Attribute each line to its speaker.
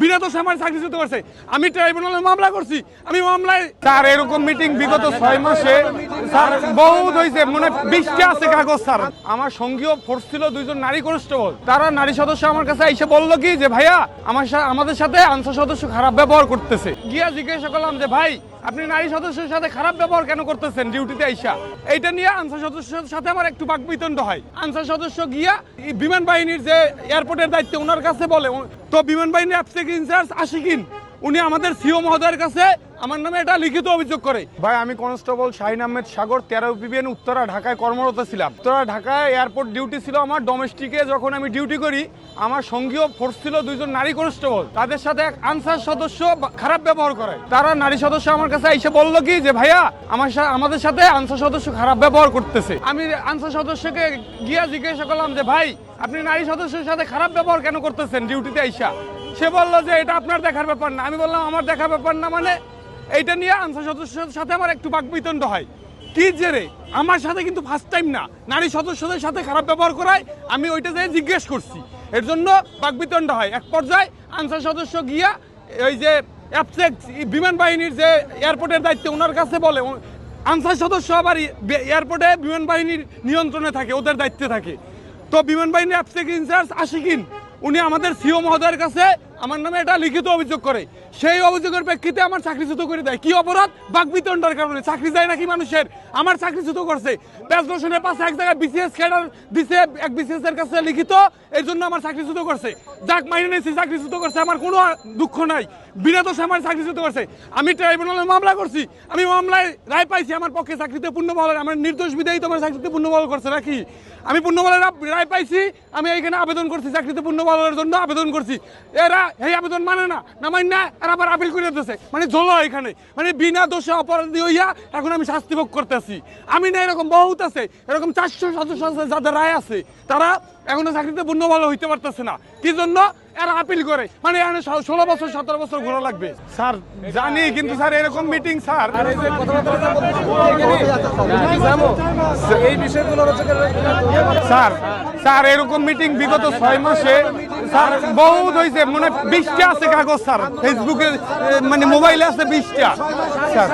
Speaker 1: বিনা দোষে আমার চাকরিচ্যুত করছে। আমি ট্রাইব্যুনালে মামলা করছি। আমি মামলায় তার এরকম মিটিং বিগত ছয় মাসে স্যার, বহুত হয়েছে মনে বৃষ্টি আছে কাগজ, স্যার। আমার ফোর্স ছিল, দুইজন নারী কনস্টেবল তারা নারী সদস্য আমার কাছে এসে কি যে, ভাইয়া, আমার আমাদের সাথে আনসার সদস্য খারাপ ব্যবহার করতেছে। গিয়া জিজ্ঞাসা করলাম যে, ভাই, আপনি নারী সদস্যের সাথে খারাপ ব্যবহার কেন করতেছেন ডিউটিতে আইসা? এইটা নিয়ে আনসার সদস্যের সাথে আমার একটু বাকবিতণ্ড হয়। আনসার সদস্য গিয়া বিমান বাহিনীর যে এয়ারপোর্টের দায়িত্ব ওনার কাছে বলে, তো বিমান বাহিনীর অ্যাপসেক ইনচার্জ আশিকিন উনি আমাদের সিও মহোদয়ের কাছে আমার নামে এটা লিখিত অভিযোগ করে। ভাই, আমি কনস্টেবল শাহিন আহমেদ সাগর, তেরো পিবিএন উত্তরা ঢাকায় কর্মরত ছিলাম। উত্তরা ঢাকায় এয়ারপোর্ট ডিউটি ছিল আমার ডোমেস্টিকে যখন আমি ডিউটি করি, আমার সঙ্গীয় ফোর্স ছিল দুইজন নারী কনস্টেবল তাদের সাথে এক আনসার সদস্য খারাপ ব্যবহার করে। তারা নারী সদস্য আমার কাছে এসে বলল কি যে, ভাইয়া, আমার আমাদের সাথে আনসার সদস্য খারাপ ব্যবহার করতেছে। আমি আনসার সদস্যকে গিয়া জিজ্ঞাসা করলাম যে, ভাই, আপনি নারী সদস্যের সাথে খারাপ ব্যবহার কেন করতেছেন ডিউটিতে আইসা? সে বলল যে এটা আপনার দেখার ব্যাপার না। আমি বললাম, আমার দেখার ব্যাপার না মানে? এইটা নিয়ে আনসার সদস্যদের সাথে আমার একটু বাকবিতণ্ড হয়। কি জেরে আমার সাথে কিন্তু ফার্স্ট টাইম না। নারী সদস্যদের সাথে খারাপ ব্যবহার করায় আমি ওইটা যেয়ে জিজ্ঞেস করছি। এর জন্য বাকবিতণ্ড হয়। এক পর্যায়ে আনসার সদস্য গিয়া ওই যে বিমান বাহিনীর যে এয়ারপোর্টের দায়িত্ব ওনার কাছে বলে। আনসার সদস্য আবার এয়ারপোর্টে বিমান বাহিনীর নিয়ন্ত্রণে থাকে, ওদের দায়িত্বে থাকে। তো বিমান বাহিনীর অ্যাপসেক ইনচার্জ আশিকিন, উনি আমাদের সিও মহোদয়ের কাছে আমার নামে এটা লিখিত অভিযোগ করে। সেই অভিযোগের প্রেক্ষিতে আমার চাকরিচ্যুত করে দেয়। কি অপরাধ? বাকবিতণ্ডার কারণে। চাকরি যায় নাকি মানুষের? আমার চাকরিচ্যুত করছে। প্যাস দর্শনের পাশে এক জায়গায় বিসিএস ক্যাডার দিছে, এক বিসিএস এর কাছে লিখিত। এর জন্য আমার চাকরিচ্যুত করছে। যাক, মাইনে নিয়েছি চাকরিচ্যুত করছে। আমার কোনো দুঃখ নাই। বিনা দোষে আমার চাকরিচ্যুত করছে। আমি ট্রাইব্যুনালে মামলা করছি। আমি মামলায় রায় পাইছি আমার পক্ষে চাকরিতে পূর্ণ বল আমার নির্দোষ বিদায়ী তোমার চাকরিতে পূর্ণ বল করছে নাকি? আমি পূর্ণ বলের রায় পাইছি। আমি এইখানে আবেদন করছি, চাকরিতে পূর্ণ বলের জন্য আবেদন করছি। এরা এই আবেদন মানে না না মানে না এরা আবার আপিল করে দিতেছে। মানে ঝোলো এখানে। মানে বিনা দোষে অপরাধী হইয়া এখন আমি শাস্তি ভোগ করতেছি। আমি না এরকম বহুত আছে এরকম চারশো সদস্য আছে যাদের রায় আছে তারা এখনও চাকরিতে পূর্ণ ভালো হইতে পারতেছে না। কি জন্য? এরা আপিল করে। মানে এখানে ষোলো বছর সতেরো বছর ঘোরা লাগবে। স্যার জানি কিন্তু স্যার এরকম মিটিং স্যার।
Speaker 2: এই বিষয়গুলো
Speaker 1: স্যার স্যার, এরকম মিটিং বিগত ছয় মাসে, স্যার, বহুত হয়েছে মানে বিশটা আছে কাগজ, স্যার ফেসবুকে মানে মোবাইলে আছে বিশটা। স্যার।